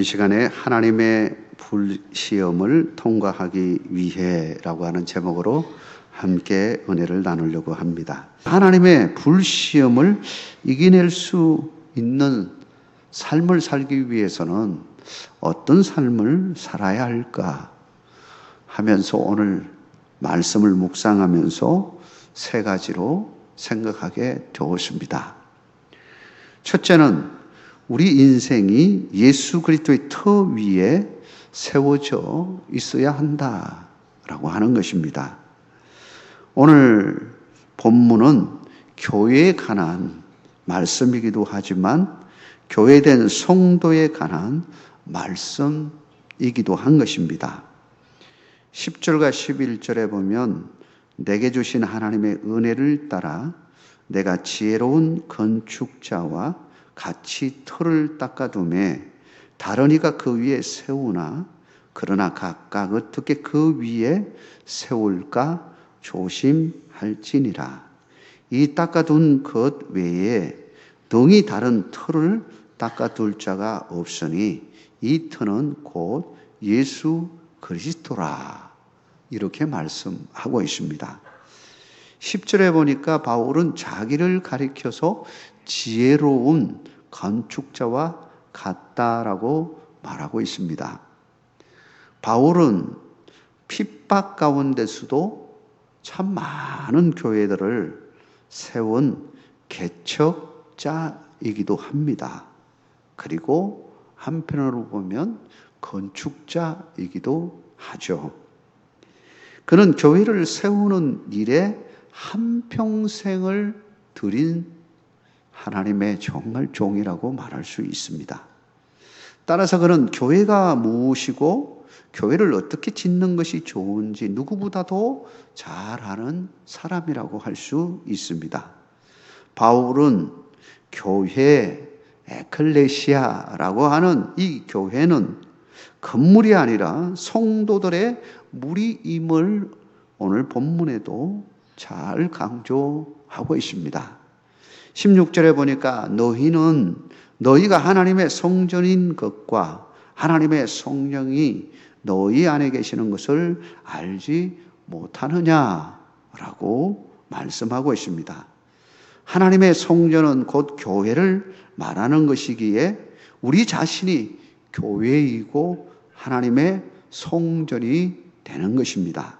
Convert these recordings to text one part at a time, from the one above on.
이 시간에 하나님의 불시험을 통과하기 위해라고 하는 제목으로 함께 은혜를 나누려고 합니다. 하나님의 불시험을 이겨낼 수 있는 삶을 살기 위해서는 어떤 삶을 살아야 할까 하면서 오늘 말씀을 묵상하면서 세 가지로 생각하게 되었습니다. 첫째는 우리 인생이 예수 그리스도의 터 위에 세워져 있어야 한다라고 하는 것입니다. 오늘 본문은 교회에 관한 말씀이기도 하지만 교회된 성도에 관한 말씀이기도 한 것입니다. 10절과 11절에 보면 내게 주신 하나님의 은혜를 따라 내가 지혜로운 건축자와 같이 틀을 닦아둠에 다른 이가 그 위에 세우나 그러나 각각 어떻게 그 위에 세울까 조심할지니라. 이 닦아둔 것 외에 등이 다른 틀을 닦아둘 자가 없으니 이 터는 곧 예수 그리스도라. 이렇게 말씀하고 있습니다. 10절에 보니까 바울은 자기를 가리켜서 지혜로운 건축자와 같다라고 말하고 있습니다. 바울은 핍박 가운데서도 참 많은 교회들을 세운 개척자이기도 합니다. 그리고 한편으로 보면 건축자이기도 하죠. 그는 교회를 세우는 일에 한평생을 들인 하나님의 정말 종이라고 말할 수 있습니다. 따라서 그는 교회가 무엇이고 교회를 어떻게 짓는 것이 좋은지 누구보다도 잘 아는 사람이라고 할 수 있습니다. 바울은 교회 에클레시아라고 하는 이 교회는 건물이 아니라 성도들의 무리임을 오늘 본문에도 잘 강조하고 있습니다. 16절에 보니까 너희는 너희가 하나님의 성전인 것과 하나님의 성령이 너희 안에 계시는 것을 알지 못하느냐라고 말씀하고 있습니다. 하나님의 성전은 곧 교회를 말하는 것이기에 우리 자신이 교회이고 하나님의 성전이 되는 것입니다.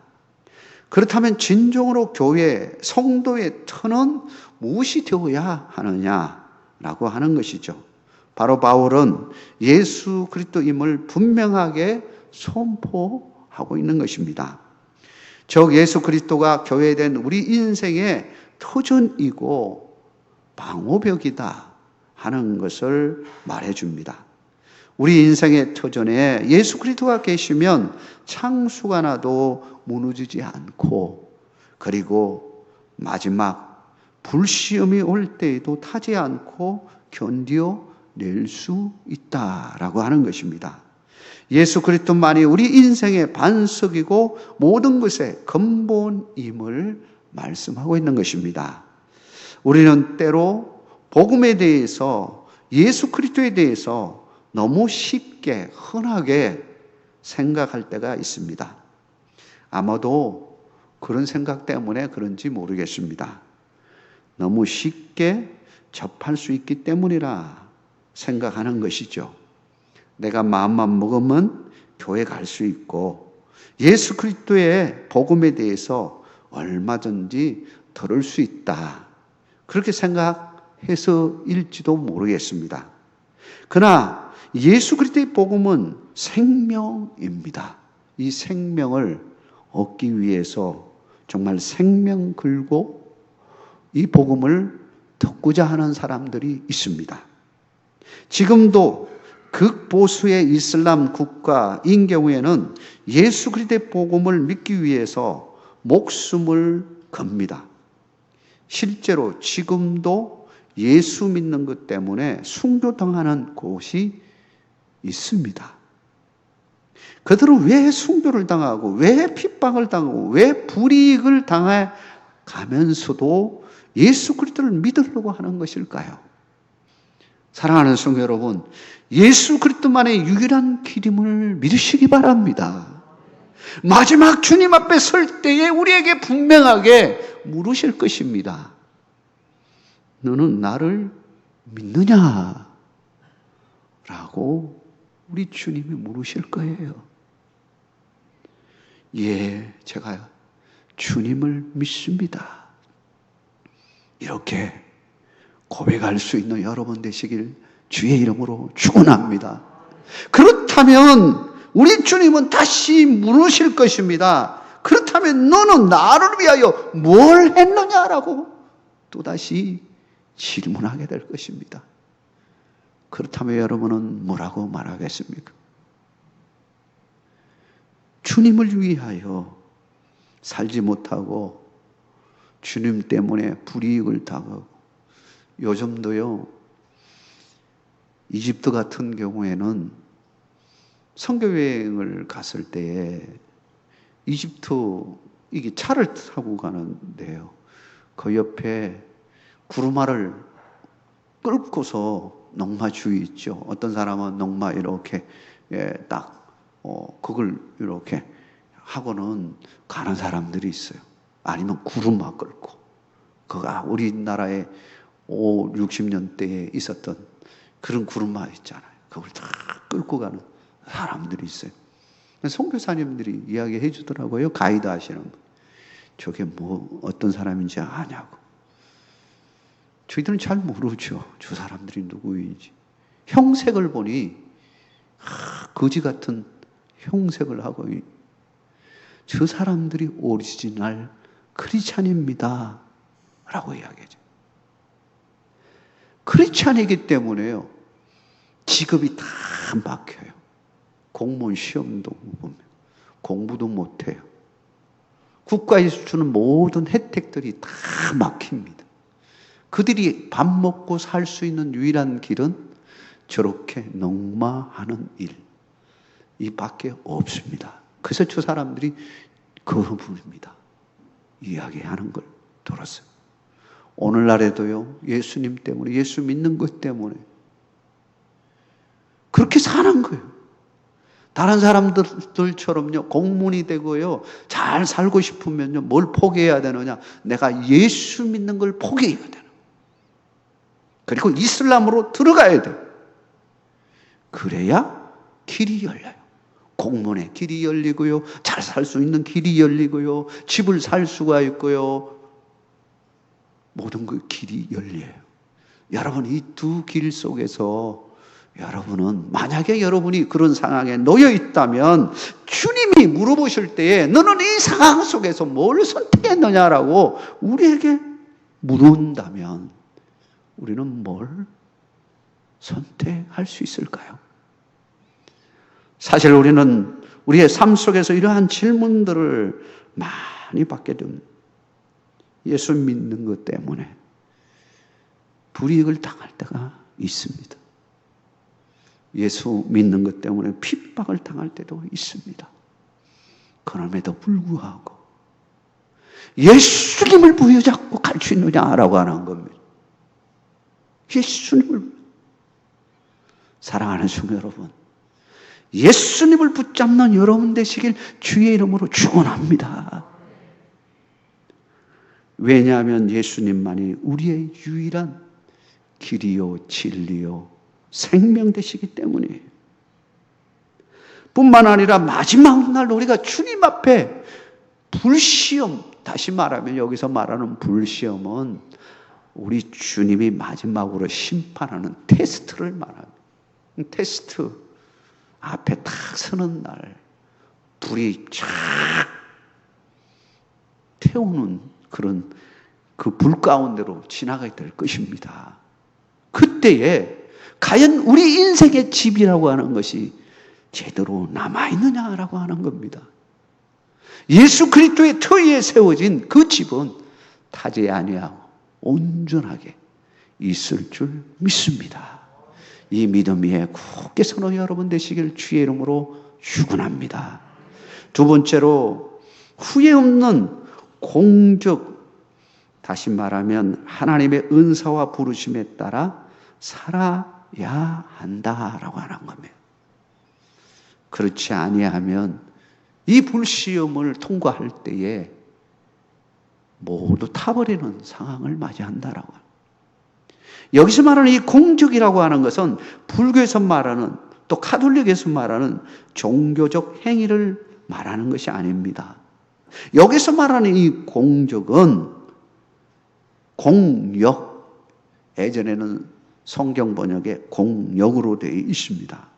그렇다면 진정으로 교회, 성도의 터는 무엇이 되어야 하느냐라고 하는 것이죠. 바로 바울은 예수 그리스도임을 분명하게 선포하고 있는 것입니다. 즉 예수 그리스도가 교회된 우리 인생의 터전이고 방어벽이다 하는 것을 말해 줍니다. 우리 인생의 터전에 예수 그리스도가 계시면 창수가 나도 무너지지 않고 그리고 마지막 불시험이 올 때에도 타지 않고 견디어 낼 수 있다라고 하는 것입니다. 예수 그리스도만이 우리 인생의 반석이고 모든 것의 근본임을 말씀하고 있는 것입니다. 우리는 때로 복음에 대해서 예수 그리스도에 대해서 너무 쉽게, 흔하게 생각할 때가 있습니다. 아마도 그런 생각 때문에 그런지 모르겠습니다. 너무 쉽게 접할 수 있기 때문이라 생각하는 것이죠. 내가 마음만 먹으면 교회 갈 수 있고 예수 그리스도의 복음에 대해서 얼마든지 들을 수 있다. 그렇게 생각해서일지도 모르겠습니다. 그러나 예수 그리스도의 복음은 생명입니다. 이 생명을 얻기 위해서 정말 생명 걸고 이 복음을 듣고자 하는 사람들이 있습니다. 지금도 극보수의 이슬람 국가인 경우에는 예수 그리스도의 복음을 믿기 위해서 목숨을 겁니다. 실제로 지금도 예수 믿는 것 때문에 순교당하는 곳이 있습니다. 그들은 왜 순교를 당하고 왜 핍박을 당하고 왜 불이익을 당해 가면서도 예수 그리스도를 믿으려고 하는 것일까요? 사랑하는 성도 여러분, 예수 그리스도만의 유일한 길임을 믿으시기 바랍니다. 마지막 주님 앞에 설 때에 우리에게 분명하게 물으실 것입니다. 너는 나를 믿느냐? 라고 우리 주님이 물으실 거예요. 예, 제가 주님을 믿습니다. 이렇게 고백할 수 있는 여러분 되시길 주의 이름으로 축원합니다. 그렇다면 우리 주님은 다시 물으실 것입니다. 그렇다면 너는 나를 위하여 뭘 했느냐라고 또다시 질문하게 될 것입니다. 그렇다면 여러분은 뭐라고 말하겠습니까? 주님을 위하여 살지 못하고 주님 때문에 불이익을 당하고 요즘도요 이집트 같은 경우에는 선교 여행을 갔을 때에 이집트 이게 차를 타고 가는데요. 그 옆에 구루마를 끌고서 농마 주위 있죠. 어떤 사람은 농마 이렇게 예, 딱 어, 그걸 이렇게 하고는 가는 사람들이 있어요. 아니면 구루마 끌고 그가 우리나라에 5, 60년대에 있었던 그런 구루마 있잖아요. 그걸 다 끌고 가는 사람들이 있어요. 송교사님들이 이야기해 주더라고요. 가이드 하시는 분. 저게 뭐 어떤 사람인지 아냐고. 저희들은 잘 모르죠. 저 사람들이 누구인지. 형색을 보니 아, 거지 같은 형색을 하고 저 사람들이 오리지널 크리스찬입니다. 라고 이야기하죠. 크리스찬이기 때문에요. 직업이 다 막혀요. 공무원 시험도 못 보면 공부도 못해요. 국가에서 주는 모든 혜택들이 다 막힙니다. 그들이 밥 먹고 살 수 있는 유일한 길은 저렇게 농마하는 일. 이 밖에 없습니다. 그래서 저 사람들이 그분입니다. 이야기하는 걸 들었어요. 오늘날에도요, 예수님 때문에, 예수 믿는 것 때문에, 그렇게 사는 거예요. 다른 사람들처럼요, 공문이 되고요, 잘 살고 싶으면요, 뭘 포기해야 되느냐? 내가 예수 믿는 걸 포기해야 되는 그리고 이슬람으로 들어가야 돼. 그래야 길이 열려요. 공문의 길이 열리고요, 잘 살 수 있는 길이 열리고요, 집을 살 수가 있고요, 모든 그 길이 열려요. 여러분, 이 두 길 속에서 여러분은 만약에 여러분이 그런 상황에 놓여 있다면 주님이 물어보실 때에 너는 이 상황 속에서 뭘 선택했느냐라고 우리에게 물은다면 우리는 뭘 선택할 수 있을까요? 사실 우리는 우리의 삶 속에서 이러한 질문들을 많이 받게 됩니다. 예수 믿는 것 때문에 불이익을 당할 때가 있습니다. 예수 믿는 것 때문에 핍박을 당할 때도 있습니다. 그럼에도 불구하고 예수님을 부여잡고 갈 수 있느냐라고 하는 겁니다. 예수님을 사랑하는 성도 여러분, 예수님을 붙잡는 여러분 되시길 주의 이름으로 축원합니다. 왜냐하면 예수님만이 우리의 유일한 길이요 진리요 생명 되시기 때문이에요. 뿐만 아니라 마지막 날 우리가 주님 앞에 불시험, 다시 말하면 여기서 말하는 불시험은 우리 주님이 마지막으로 심판하는 테스트를 말합니다. 테스트 앞에 딱 서는 날 불이 쫙 태우는 그런 그 불 가운데로 지나가게 될 것입니다. 그때에 과연 우리 인생의 집이라고 하는 것이 제대로 남아있느냐라고 하는 겁니다. 예수 그리스도의 터위에 세워진 그 집은 타지 아니하고 온전하게 있을 줄 믿습니다. 이 믿음 위에 굳게 서는 여러분 되시길 주의 이름으로 축원합니다. 두 번째로 후회 없는 공적 다시 말하면 하나님의 은사와 부르심에 따라 살아 한다라고 하는 겁니다. 그렇지 아니하면 이 불시험을 통과할 때에 모두 타버리는 상황을 맞이한다라고. 여기서 말하는 이 공적이라고 하는 것은 불교에서 말하는 또 카톨릭에서 말하는 종교적 행위를 말하는 것이 아닙니다. 여기서 말하는 이 공적은 공역. 예전에는 성경 번역에 공역으로 되어 있습니다.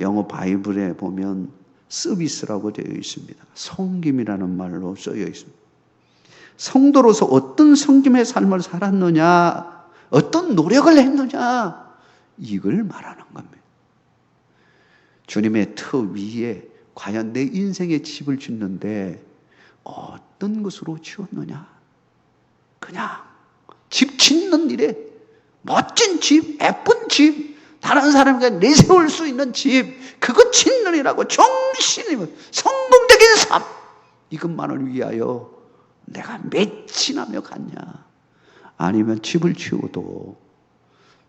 영어 바이블에 보면 서비스라고 되어 있습니다. 성김이라는 말로 쓰여 있습니다. 성도로서 어떤 성김의 삶을 살았느냐, 어떤 노력을 했느냐, 이걸 말하는 겁니다. 주님의 터 위에 과연 내 인생의 집을 짓는데 어떤 것으로 지었느냐? 그냥 집 짓는 일에 멋진 집, 예쁜 집, 다른 사람에게 내세울 수 있는 집, 그것 짓는 일하고 정신이 성공적인 삶, 이것만을 위하여 내가 맺지나며 갔냐? 아니면 집을 치워도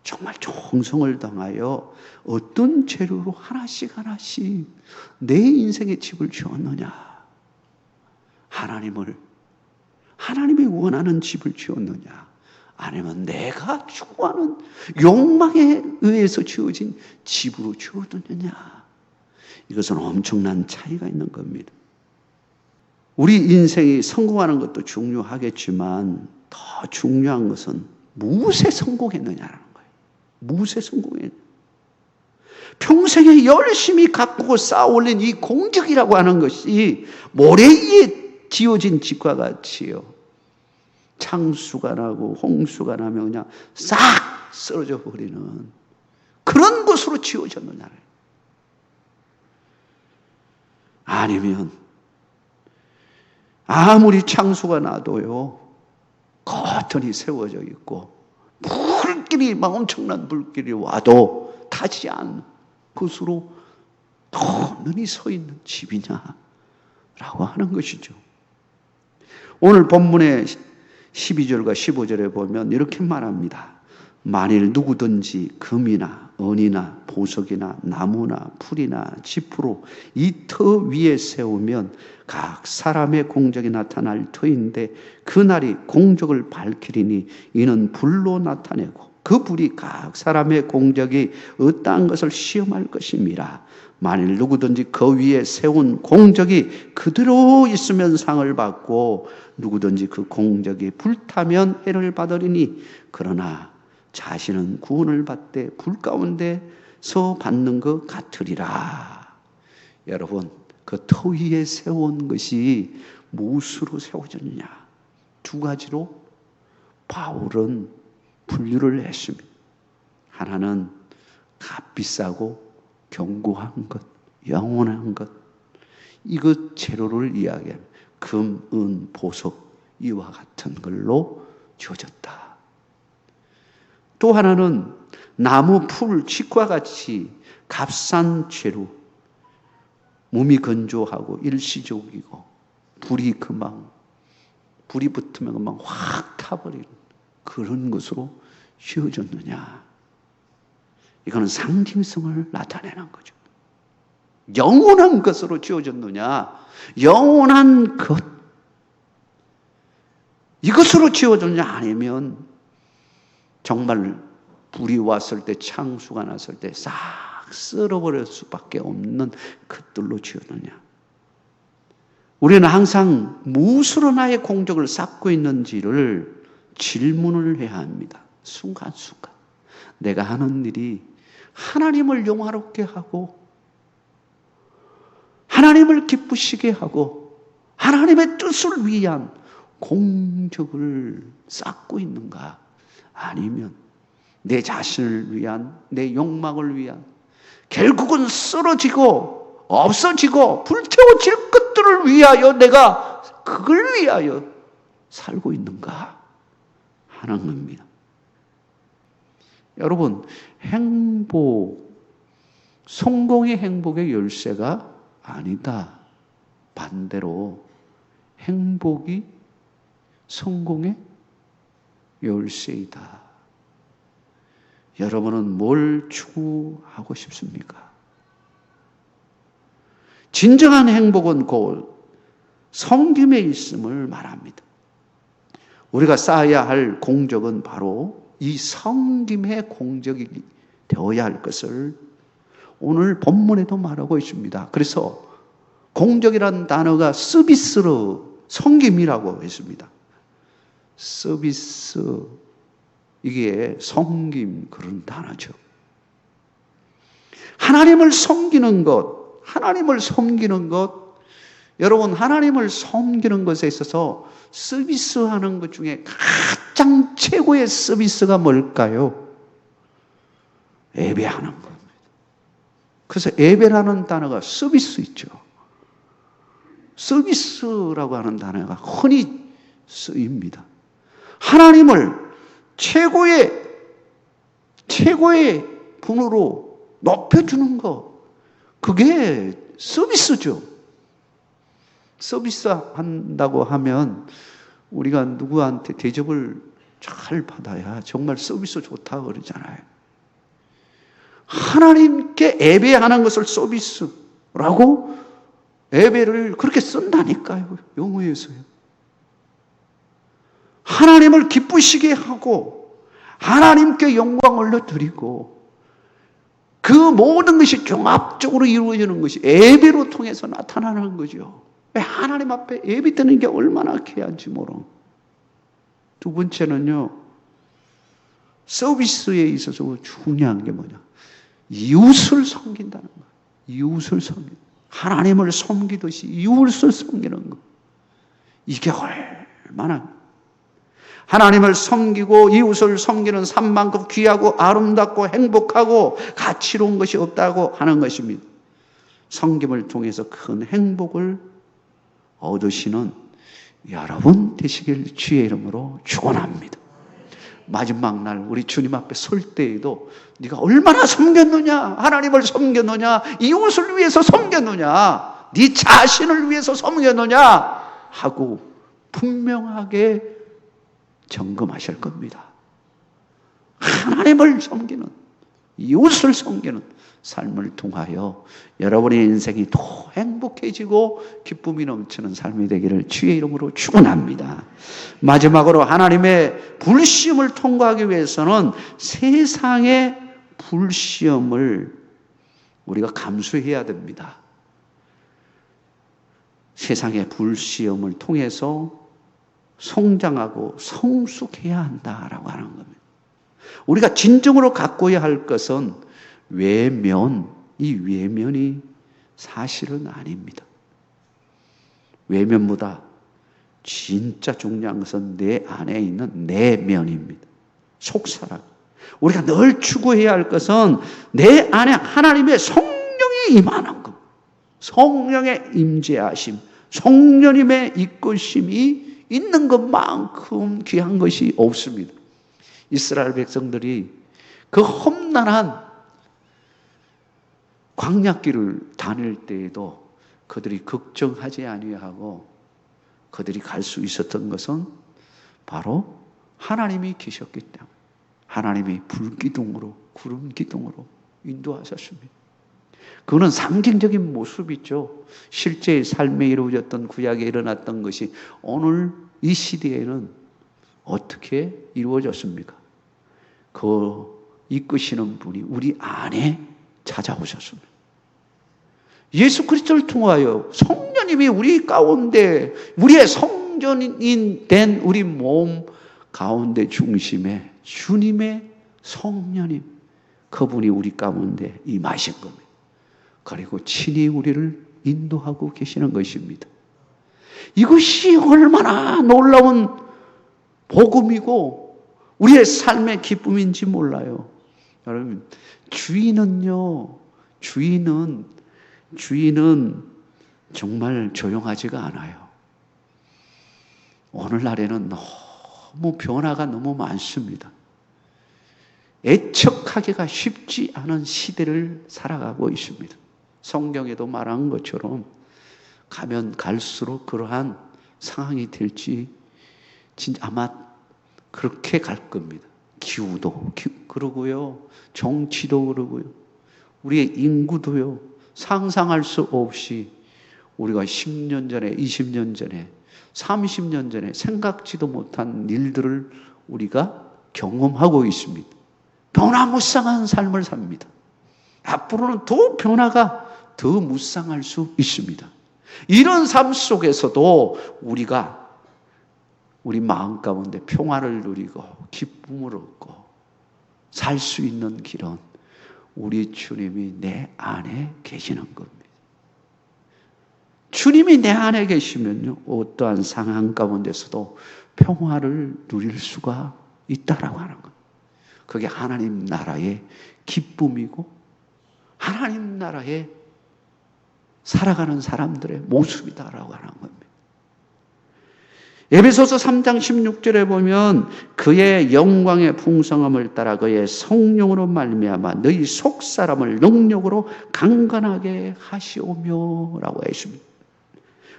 정말 정성을 당하여 어떤 재료로 하나씩 하나씩 내 인생의 집을 지었느냐? 하나님을, 하나님이 원하는 집을 지었느냐? 아니면 내가 추구하는 욕망에 의해서 지어진 집으로 지어두느냐? 이것은 엄청난 차이가 있는 겁니다. 우리 인생이 성공하는 것도 중요하겠지만 더 중요한 것은 무엇에 성공했느냐라는 거예요. 무엇에 성공했냐. 평생에 열심히 가꾸고 쌓아 올린 이 공적이라고 하는 것이 모래 위에 지어진 집과 같이요. 창수가 나고 홍수가 나면 그냥 싹 쓰러져 버리는 그런 것으로 지어졌느냐. 아니면 아무리 창수가 나도요, 거뜬히 세워져 있고, 불길이, 막 엄청난 불길이 와도 타지 않는 것으로 더 눈이 서 있는 집이냐? 라고 하는 것이죠. 오늘 본문의 12절과 15절에 보면 이렇게 말합니다. 만일 누구든지 금이나 은이나 보석이나 나무나 풀이나 지푸로 이 터 위에 세우면 각 사람의 공적이 나타날 터인데 그날이 공적을 밝히리니 이는 불로 나타내고 그 불이 각 사람의 공적이 어떠한 것을 시험할 것입니다. 만일 누구든지 그 위에 세운 공적이 그대로 있으면 상을 받고 누구든지 그 공적이 불타면 해를 받으리니 그러나 자신은 구원을 받되 불 가운데 서 받는 것 같으리라. 여러분, 그 터 위에 세운 것이 무엇으로 세워졌느냐? 두 가지로 바울은 분류를 했습니다. 하나는 값비싸고 견고한 것, 영원한 것. 이것 재료를 이야기합니다. 금, 은, 보석, 이와 같은 걸로 주어졌다. 또 하나는 나무, 풀, 칡과 같이 값싼 재료, 몸이 건조하고 일시적이고 불이 금방 불이 붙으면 금방 확 타버리는 그런 것으로 휘어졌느냐. 이거는 상징성을 나타내는 거죠. 영원한 것으로 지어졌느냐? 영원한 것. 이것으로 지어졌느냐? 아니면 정말 불이 왔을 때 창수가 났을 때 싹 쓸어버릴 수밖에 없는 그들로 지었느냐. 우리는 항상 무엇으로 나의 공적을 쌓고 있는지를 질문을 해야 합니다. 순간순간. 내가 하는 일이 하나님을 영화롭게 하고, 하나님을 기쁘시게 하고, 하나님의 뜻을 위한 공적을 쌓고 있는가? 아니면 내 자신을 위한, 내 욕망을 위한, 결국은 쓰러지고 없어지고 불태워질 것들을 위하여 내가 그걸 위하여 살고 있는가 하는 겁니다. 여러분, 행복, 성공의 행복의 열쇠가 아니다. 반대로 행복이 성공의 열쇠이다. 여러분은 뭘 추구하고 싶습니까? 진정한 행복은 곧 성김에 있음을 말합니다. 우리가 쌓아야 할 공적은 바로 이 성김의 공적이 되어야 할 것을 오늘 본문에도 말하고 있습니다. 그래서 공적이라는 단어가 서비스로 성김이라고 했습니다. 서비스 이게 성김 그런 단어죠. 하나님을 섬기는 것, 하나님을 섬기는 것, 여러분 하나님을 섬기는 것에 있어서 서비스 하는 것 중에 가장 최고의 서비스가 뭘까요? 예배하는 겁니다. 그래서 예배라는 단어가 서비스 있죠. 서비스라고 하는 단어가 흔히 쓰입니다. 하나님을 최고의 최고의 분으로 높여주는 것 그게 서비스죠. 서비스 한다고 하면 우리가 누구한테 대접을 잘 받아야 정말 서비스 좋다 그러잖아요. 하나님께 예배하는 것을 서비스라고 예배를 그렇게 쓴다니까요. 영어에서요. 하나님을 기쁘시게 하고 하나님께 영광을 드리고 그 모든 것이 종합적으로 이루어지는 것이 예배로 통해서 나타나는 거죠. 왜 하나님 앞에 예배 드는 게 얼마나 귀한지 모르. 두 번째는요. 서비스에 있어서 중요한 게 뭐냐? 이웃을 섬긴다는 거. 이웃을 섬기. 하나님을 섬기듯이 이웃을 섬기는 거. 이게 얼마나 하나님을 섬기고 이웃을 섬기는 삶만큼 귀하고 아름답고 행복하고 가치로운 것이 없다고 하는 것입니다. 섬김을 통해서 큰 행복을 얻으시는 여러분 되시길 주의 이름으로 축원합니다. 마지막 날 우리 주님 앞에 설 때에도 네가 얼마나 섬겼느냐 하나님을 섬겼느냐 이웃을 위해서 섬겼느냐 네 자신을 위해서 섬겼느냐 하고 분명하게 점검하실 겁니다. 하나님을 섬기는, 이웃을 섬기는 삶을 통하여 여러분의 인생이 더 행복해지고 기쁨이 넘치는 삶이 되기를 주의 이름으로 축원합니다. 마지막으로 하나님의 불시험을 통과하기 위해서는 세상의 불시험을 우리가 감수해야 됩니다. 세상의 불시험을 통해서 성장하고 성숙해야 한다라고 하는 겁니다. 우리가 진정으로 갖고야 할 것은 외면, 이 외면이 사실은 아닙니다. 외면보다 진짜 중요한 것은 내 안에 있는 내면입니다. 속사람. 우리가 늘 추구해야 할 것은 내 안에 하나님의 성령이 임하는 것. 성령의 임재하심, 성령님의 이끄심이 있는 것만큼 귀한 것이 없습니다. 이스라엘 백성들이 그 험난한 광약길을 다닐 때에도 그들이 걱정하지 아니하고 그들이 갈 수 있었던 것은 바로 하나님이 계셨기 때문에 하나님이 불기둥으로 구름 기둥으로 인도하셨습니다. 그거는 상징적인 모습이죠. 실제 삶에 이루어졌던 구약에 일어났던 것이 오늘 이 시대에는 어떻게 이루어졌습니까? 그 이끄시는 분이 우리 안에 찾아오셨습니다. 예수 그리스도를 통하여 성령님이 우리 가운데 우리의 성전인 된 우리 몸 가운데 중심에 주님의 성령님 그분이 우리 가운데 임하신 겁니다. 그리고 친히 우리를 인도하고 계시는 것입니다. 이것이 얼마나 놀라운 복음이고 우리의 삶의 기쁨인지 몰라요. 여러분, 주인은요, 주인은, 주인은 정말 조용하지가 않아요. 오늘날에는 너무 변화가 너무 많습니다. 애척하기가 쉽지 않은 시대를 살아가고 있습니다. 성경에도 말한 것처럼 가면 갈수록 그러한 상황이 될지 진짜 아마 그렇게 갈 겁니다. 기후도 기- 그러고요. 정치도 그러고요. 우리의 인구도요. 상상할 수 없이 우리가 10년 전에, 20년 전에, 30년 전에 생각지도 못한 일들을 우리가 경험하고 있습니다. 변화무쌍한 삶을 삽니다. 앞으로는 더 변화가 더 무쌍할 수 있습니다. 이런 삶 속에서도 우리가 우리 마음 가운데 평화를 누리고 기쁨을 얻고 살 수 있는 길은 우리 주님이 내 안에 계시는 겁니다. 주님이 내 안에 계시면요, 어떠한 상황 가운데서도 평화를 누릴 수가 있다라고 하는 겁니다. 그게 하나님 나라의 기쁨이고, 하나님 나라의 살아가는 사람들의 모습이다라고 하는 겁니다. 에베소서 3장 16절에 보면 그의 영광의 풍성함을 따라 그의 성령으로 말미암아 너희 속 사람을 능력으로 강건하게 하시오며라고 했습니다.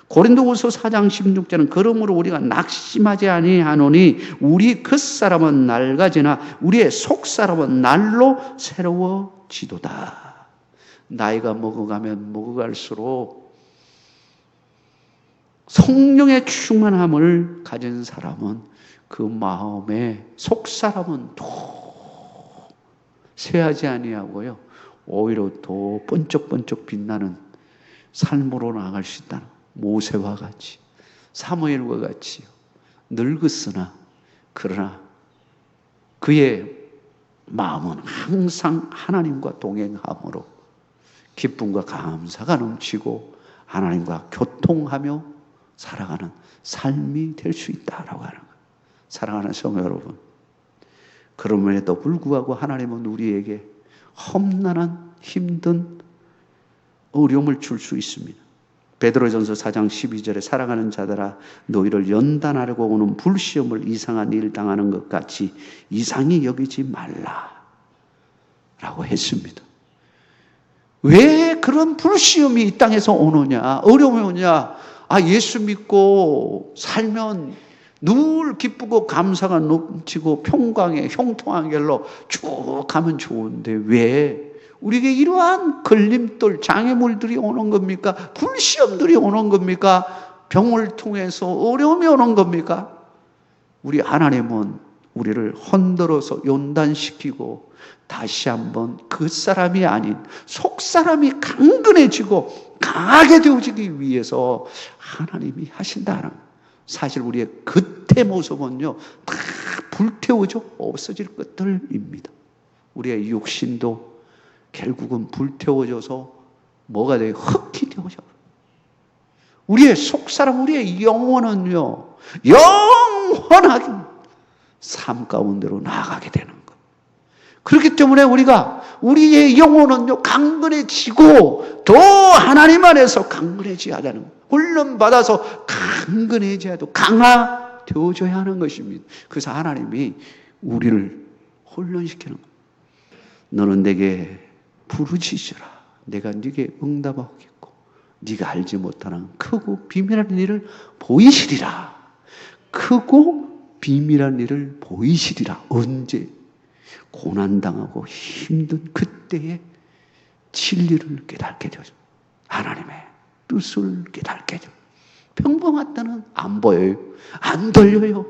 고린도후서 4장 16절은 그러므로 우리가 낙심하지 아니하노니 우리 그 사람은 낡아지나 우리의 속 사람은 날로 새로워지도다. 나이가 먹어가면 먹어갈수록 성령의 충만함을 가진 사람은 그 마음에 속 사람은 더 쇠하지 아니하고요. 오히려 더 번쩍번쩍 빛나는 삶으로 나아갈 수 있다는 모세와 같이 사무엘과 같이 늙었으나 그러나 그의 마음은 항상 하나님과 동행함으로 기쁨과 감사가 넘치고 하나님과 교통하며 살아가는 삶이 될 수 있다라고 하는 거예요. 사랑하는 성도 여러분. 그럼에도 불구하고 하나님은 우리에게 험난한 힘든 어려움을 줄 수 있습니다. 베드로전서 4장 12절에 사랑하는 자들아 너희를 연단하려고 오는 불시험을 이상한 일 당하는 것 같이 이상히 여기지 말라 라고 했습니다. 왜 그런 불시험이 이 땅에서 오느냐? 어려움이 오냐? 아, 예수 믿고 살면 늘 기쁘고 감사가 넘치고 평강의 형통한 길로 쭉 가면 좋은데 왜 우리에게 이러한 걸림돌, 장애물들이 오는 겁니까? 불시험들이 오는 겁니까? 병을 통해서 어려움이 오는 겁니까? 우리 하나님은 우리를 흔들어서 연단시키고 다시 한번 그 사람이 아닌 속 사람이 강건해지고 강하게 되어지기 위해서 하나님이 하신다는 사실 우리의 겉의 모습은요 다 불태워져 없어질 것들입니다. 우리의 육신도 결국은 불태워져서 뭐가 돼요? 흙이 되어져. 우리의 속 사람, 우리의 영혼은요 영원하게 삶 가운데로 나아가게 되는 것. 그렇기 때문에 우리가 우리의 영혼은요 강건해지고 더 하나님 안에서 강건해져야 하는 것. 훈련 받아서 강건해져야 도 강화되어져야 하는 것입니다. 그래서 하나님이 우리를 훈련시키는 것. 너는 내게 부르짖으라. 내가 네게 응답하겠고 네가 알지 못하는 크고 비밀한 일을 보이시리라. 크고 비밀한 일을 보이시리라. 언제? 고난당하고 힘든 그때에 진리를 깨닫게 되죠. 하나님의 뜻을 깨닫게 되죠. 평범할 때는 안 보여요. 안 들려요.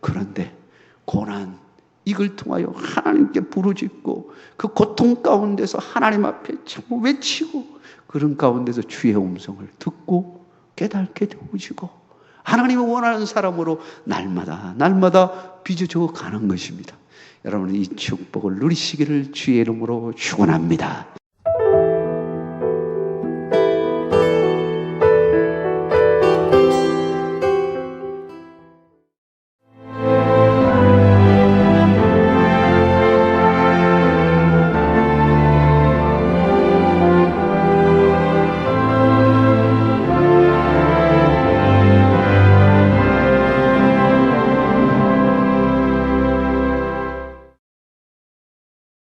그런데 고난, 이걸 통하여 하나님께 부르짖고 그 고통 가운데서 하나님 앞에 참 외치고 그런 가운데서 주의 음성을 듣고 깨닫게 되어지고 하나님이 원하는 사람으로 날마다 날마다 빚어져 가는 것입니다. 여러분 이 축복을 누리시기를 주의 이름으로 축원합니다.